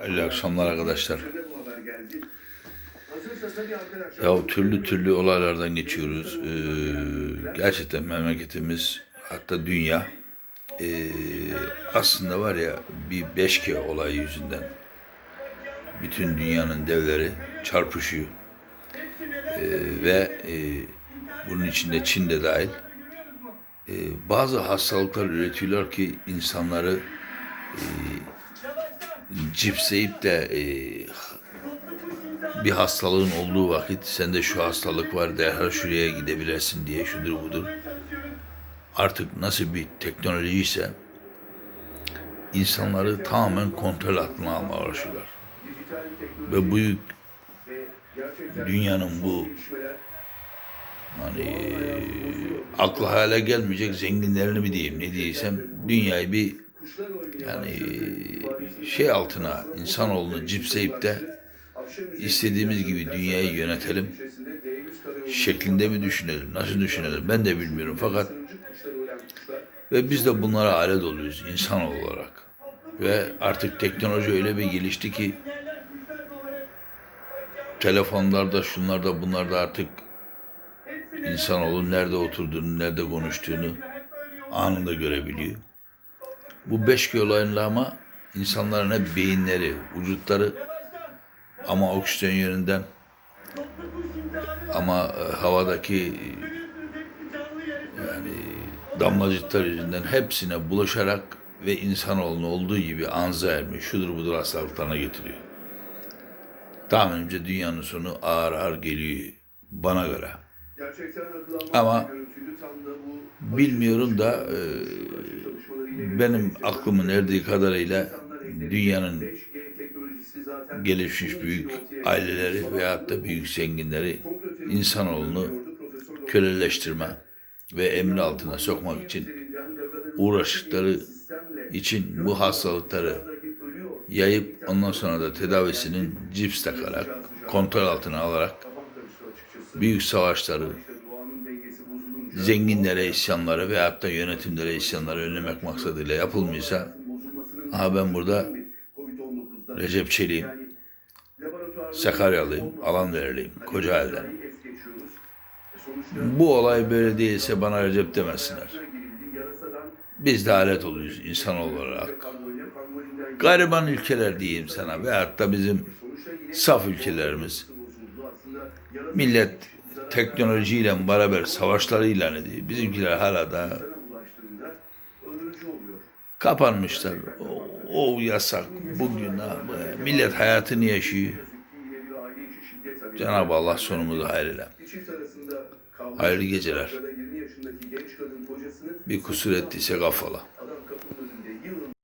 Hayırlı akşamlar arkadaşlar. Ya türlü türlü olaylardan geçiyoruz. Ee, gerçekten memleketimiz hatta dünya ee, aslında var ya bir 5G olayı yüzünden bütün dünyanın devleri çarpışıyor. Ee, ve ee, bunun içinde Çin de dahil. Ee, bazı hastalıklar üretiyorlar ki insanları cipsleyip de ee, bir hastalığın olduğu vakit sende şu hastalık var derhal şuraya gidebilirsin diye şudur budur. Artık nasıl bir teknoloji ise insanları tamamen kontrol altına almaya uğraşıyorlar. Ve bu dünyanın bu hani aklı hale gelmeyecek zenginlerini mi diyeyim ne diysem dünyayı bir yani şey altına insanoğlunu cipsleyip de istediğimiz gibi dünyayı yönetelim şeklinde mi düşünelim, nasıl düşünelim ben de bilmiyorum fakat ve biz de bunlara alet oluyoruz insan olarak. Ve artık teknoloji öyle bir gelişti ki telefonlarda, şunlarda, bunlarda artık insanoğlu nerede oturduğunu, nerede konuştuğunu anında görebiliyor. Bu 5G olayında ama insanların hep beyinleri, vücutları ama oksijen yönünden ama e, havadaki yani damlacıklar yüzünden hepsine bulaşarak ve insanoğlunun olduğu gibi Alzheimer, şudur budur hastalıklarına getiriyor. Tahminimce dünyanın sonu ağır ağır geliyor bana göre. Ama bilmiyorum da e, benim aklımın erdiği kadarıyla dünyanın gelişmiş büyük aileleri veyahut da büyük zenginleri insanoğlunu köleleştirme ve emri altına sokmak için uğraştıkları için bu hastalıkları yayıp ondan sonra da tedavisinin cips takarak, kontrol altına alarak büyük savaşları, zenginlere isyanları veyahut da yönetimlere isyanları önlemek maksadıyla yapılmıyorsa aha ben burada Recep Çelik'im, Sakaryalıyım, alan veriliyim, Kocaeli'den. Bu olay böyle değilse bana Recep demesinler. Biz de alet oluyoruz insan olarak. Gariban ülkeler diyeyim sana veyahut da bizim saf ülkelerimiz. Millet teknolojiyle beraber savaşları ilan ediyor. Bizimkiler hala da kapanmışlar. O, o yasak, bu günah. Millet hayatını yaşıyor. Cenab-ı Allah sonumuzu hayırlı. Hayırlı geceler. Bir kusur ettiyse affola.